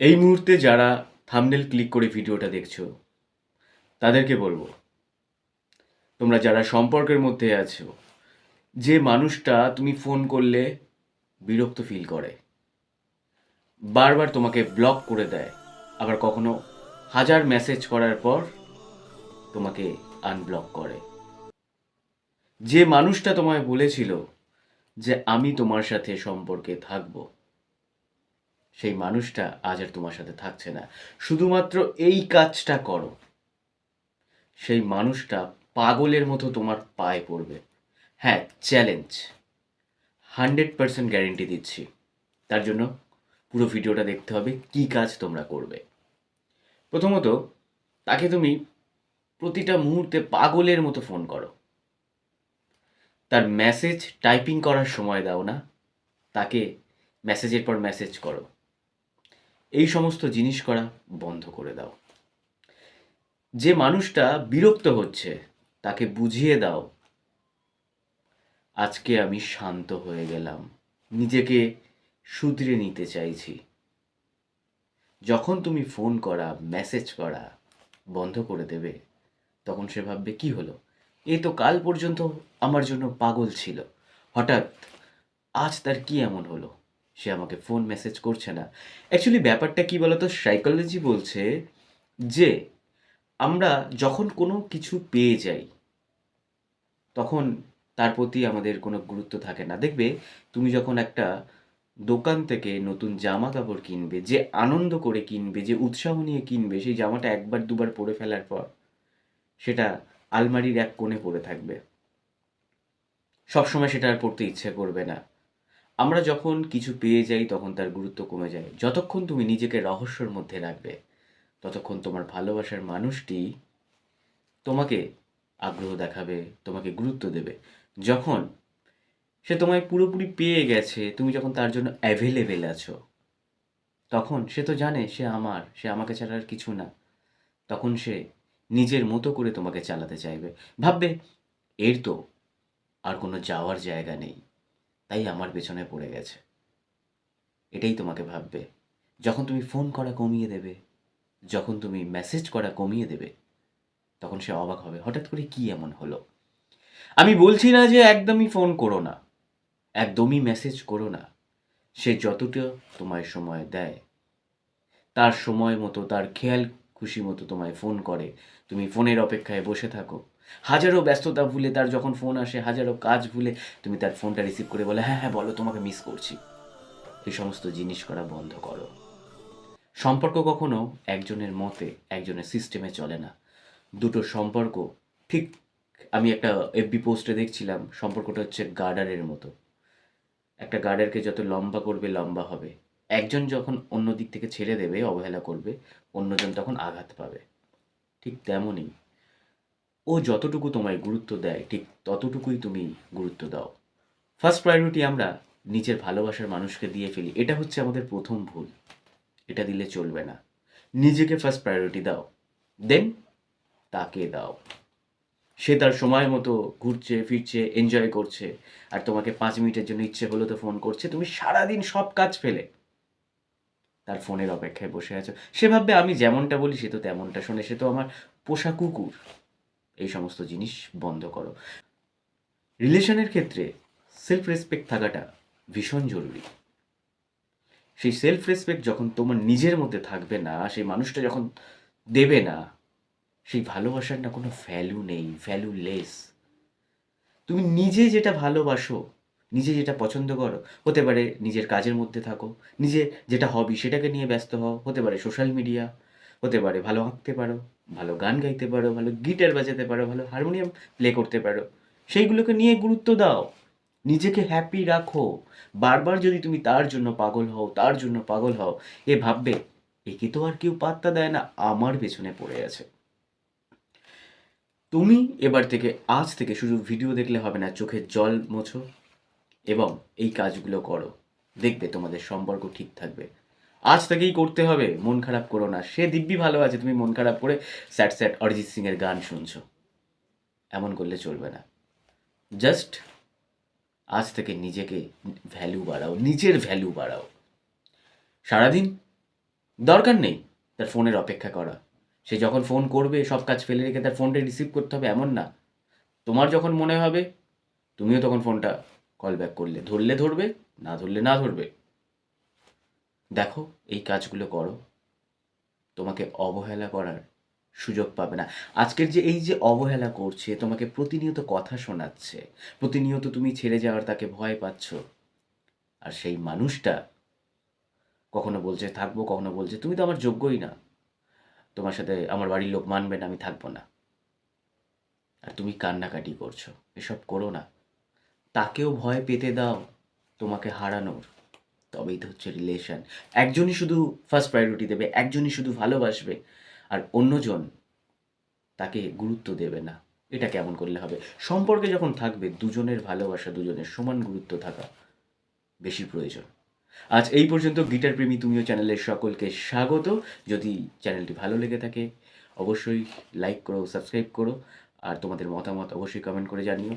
এই মুহূর্তে যারা থামনেল ক্লিক করে ভিডিওটা দেখছ, তাদেরকে বলব, তোমরা যারা সম্পর্কের মধ্যে আছো, যে মানুষটা তুমি ফোন করলে বিরক্ত ফিল করে, বারবার তোমাকে ব্লক করে দেয়, আবার কখনো হাজার মেসেজ করার পর তোমাকে আনব্লক করে। যে মানুষটা তোমায় বলেছিল যে আমি তোমার সাথে সম্পর্কে থাকব সেই মানুষটা আজ আর তোমার সাথে থাকছে না। শুধুমাত্র এই কাজটা করো। সেই মানুষটা পাগলের মতো তোমার পায়ে পড়বে। হ্যাঁ চ্যালেঞ্জ হান্ড্রেড পার্সেন্ট গ্যারেন্টি দিচ্ছি। তার জন্য পুরো ভিডিওটা দেখতে হবে কি কাজ তোমরা করবে। প্রথমত, তাকে তুমি প্রতিটা মুহূর্তে পাগলের মতো ফোন করো। তার মেসেজ টাইপিং করার সময় দাও না। তাকে মেসেজের পর মেসেজ করো। এই সমস্ত জিনিস করা বন্ধ করে দাও। যে মানুষটা বিরক্ত হচ্ছে, তাকে বুঝিয়ে দাও, আজকে আমি শান্ত হয়ে গেলাম, নিজেকে শুধরে নিতে চাইছি। যখন তুমি ফোন করা, মেসেজ করা বন্ধ করে দেবে, তখন সে ভাববে, কি হলো? এ তো কাল পর্যন্ত আমার জন্য পাগল ছিল। হঠাৎ আজ তার কি এমন হলো? সে আমাকে ফোন মেসেজ করছে না। অ্যাকচুয়ালি ব্যাপারটা কি বলতো? সাইকোলজি বলছে যে, আমরা যখন কোনো কিছু পেয়ে যাই, তখন তার প্রতি আমাদের কোনো গুরুত্ব থাকে না। দেখবে, তুমি যখন একটা দোকান থেকে নতুন জামা কাপড় কিনবে, যে আনন্দ করে কিনবে, যে উৎসাহ নিয়ে কিনবে, সেই জামাটা একবার, দুবার পরে ফেলার পর, সেটা আলমারির এক কোণে পড়ে থাকবে। সবসময় সেটা আর পড়তে ইচ্ছে করবে না। আমরা যখন কিছু পেয়ে যাই, তখন তার গুরুত্ব কমে যায়। যতক্ষণ তুমি নিজেকে রহস্যর মধ্যে রাখবে, ততক্ষণ তোমার ভালোবাসার মানুষটি তোমাকে আগ্রহ দেখাবে, তোমাকে গুরুত্ব দেবে। যখন সে তোমায় পুরোপুরি পেয়ে গেছে, তুমি যখন তার জন্য অ্যাভেলেবেল আছো, তখন সে তো জানে সে আমার, সে আমাকে ছাড়া আর কিছু না। তখন সে নিজের মতো করে তোমাকে চালাতে চাইবে। ভাববে, এর তো আর কোনো যাওয়ার জায়গা নেই। তাই আমার পেছনে পড়ে গেছে। এটাই তোমাকে ভাববে। যখন তুমি ফোন করা কমিয়ে দেবে, যখন তুমি মেসেজ করা কমিয়ে দেবে, তখন সে অবাক হবে। হঠাৎ করে কি এমন হলো? আমি বলছি না যে একদমই ফোন করো না। একদমই মেসেজ করো না। সে যতটা তোমায় সময় দেয়, তার সময় মতো, তার খেয়াল খুশি মতো তোমায় ফোন করে। তুমি ফোনের অপেক্ষায় বসে থাকো। হাজারো ব্যস্ততা ভুলে তার যখন ফোন আসে, হাজারো কাজ ভুলে তুমি তার ফোনটা রিসিভ করে বলে হ্যাঁ হ্যাঁ বলো, তোমাকে মিস করছি। এই সমস্ত জিনিস করা বন্ধ করো। সম্পর্ক কখনো একজনের মতে একজনের সিস্টেমে চলে না। দুটো সম্পর্ক, ঠিক আমি একটা এফবি পোস্টে দেখছিলাম, সম্পর্কটা হচ্ছে গার্ডারের মতো। একটা গার্ডারকে যত লম্বা করবে, লম্বা হবে। একজন যখন অন্য দিক থেকে ছেড়ে দেবে, অবহেলা করবে, অন্যজন তখন আঘাত পাবে। ঠিক তেমনই ও যতটুকু তোমায় গুরুত্ব দেয়, ঠিক ততটুকুই তুমি গুরুত্ব দাও। ফার্স্ট প্রায়োরিটি আমরা নিজের ভালোবাসার মানুষকে দিয়ে ফেলি। এটা হচ্ছে আমাদের প্রথম ভুল। এটা দিলে চলবে না। নিজেকে ফার্স্ট প্রায়োরিটি দাও। দেন তাকে দাও। সে তার সময় মতো ঘুরছে, ফিরছে এনজয় করছে। আর তোমাকে পাঁচ মিনিটের জন্য ইচ্ছে হলো তো ফোন করছে। তুমি সারাদিন সব কাজ ফেলে। তার ফোনের অপেক্ষায় বসে আছো। সে ভাববে, আমি যেমনটা বলি, সে তো তেমনটা শোনে। সে তো আমার পোষা কুকুর। এই সমস্ত জিনিস বন্ধ করো। রিলেশনের ক্ষেত্রে সেলফ রেসপেক্ট থাকাটা ভীষণ জরুরি। সেই সেলফ রেসপেক্ট যখন তোমার নিজের মধ্যে থাকবে না, সেই মানুষটা যখন দেবে না, সেই ভালোবাসার না কোনো ভ্যালু নেই ভ্যালু লেস তুমি নিজে যেটা ভালোবাসো, নিজে যেটা পছন্দ করো, হতে পারে নিজের কাজের মধ্যে থাকো, নিজে যেটা হবি সেটাকে নিয়ে ব্যস্ত হও, হতে পারে সোশ্যাল মিডিয়া হতে পারে, ভালো আঁকতে পারো, ভালো গান গাইতে পারো, ভালো গিটার বাজাতে পারো, ভালো হারমোনিয়াম প্লে করতে পারো। সেইগুলোকে নিয়ে গুরুত্ব দাও। নিজেকে হ্যাপি রাখো। বারবার যদি তুমি তার জন্য পাগল হও, তার জন্য পাগল হও, এ ভাববে, একে তো আর কেউ পাত্তা দেয় না, আমার পেছনে পড়ে আছে। তুমি এবার থেকে, আজ থেকে শুধু ভিডিও দেখলে হবে না চোখের জল মোছো এবং এই কাজগুলো করো। দেখবে তোমাদের সম্পর্ক ঠিক থাকবে। আজ থেকেই করতে হবে, মন খারাপ করো না। সে দিব্যি ভালো আছে, তুমি মন খারাপ করে স্যাট স্যাট অরিজিৎ সিং এর গান শুনছো। এমন করলে চলবে না। জাস্ট আজ থেকে নিজেকে ভ্যালু বাড়াও, নিজের ভ্যালু বাড়াও। সারাদিন দরকার নেই তার ফোনের অপেক্ষা করা। সে যখন ফোন করবে, সব কাজ ফেলে রেখে তার ফোনটা রিসিভ করতে হবে, এমন না। তোমার যখন মনে হবে, তুমিও তখন ফোনটা কল ব্যাক করলে। ধরলে ধরবে, না ধরলে না ধরবে। দেখো, এই কাজগুলো করো। তোমাকে অবহেলা করার সুযোগ পাবে না। আজকের যে এই যে অবহেলা করছে, তোমাকে প্রতিনিয়ত কথা শোনাচ্ছে, প্রতিনিয়ত তুমি ছেড়ে যাওয়ার তাকে ভয় পাচ্ছ। আর সেই মানুষটা কখনো বলছে, থাকব কখনো বলছে, তুমি তো আমার যোগ্যই না। তোমার সাথে আমার বাড়ির লোক মানবে না, আমি থাকব না। আর তুমি কান্নাকাটি করছ। এসব করো না। তাকেও ভয় পেতে দাও তোমাকে হারানোর। তবেই তো হচ্ছে রিলেশন একজনই শুধু ফার্স্ট প্রায়োরিটি দেবে, একজনই শুধু ভালোবাসবে, আর অন্যজন তাকে গুরুত্ব দেবে না। এটা কেমন করলে হবে? সম্পর্কে যখন থাকবে, দুজনের ভালোবাসা, দুজনের সমান গুরুত্ব থাকা বেশি প্রয়োজন। আজ এই পর্যন্ত, গিটার প্রেমী, তুমিও চ্যানেলের সকলকে স্বাগত। যদি চ্যানেলটি ভালো লেগে থাকে, অবশ্যই লাইক করো সাবস্ক্রাইব করো, আর তোমাদের মতামত অবশ্যই কমেন্ট করে জানিও।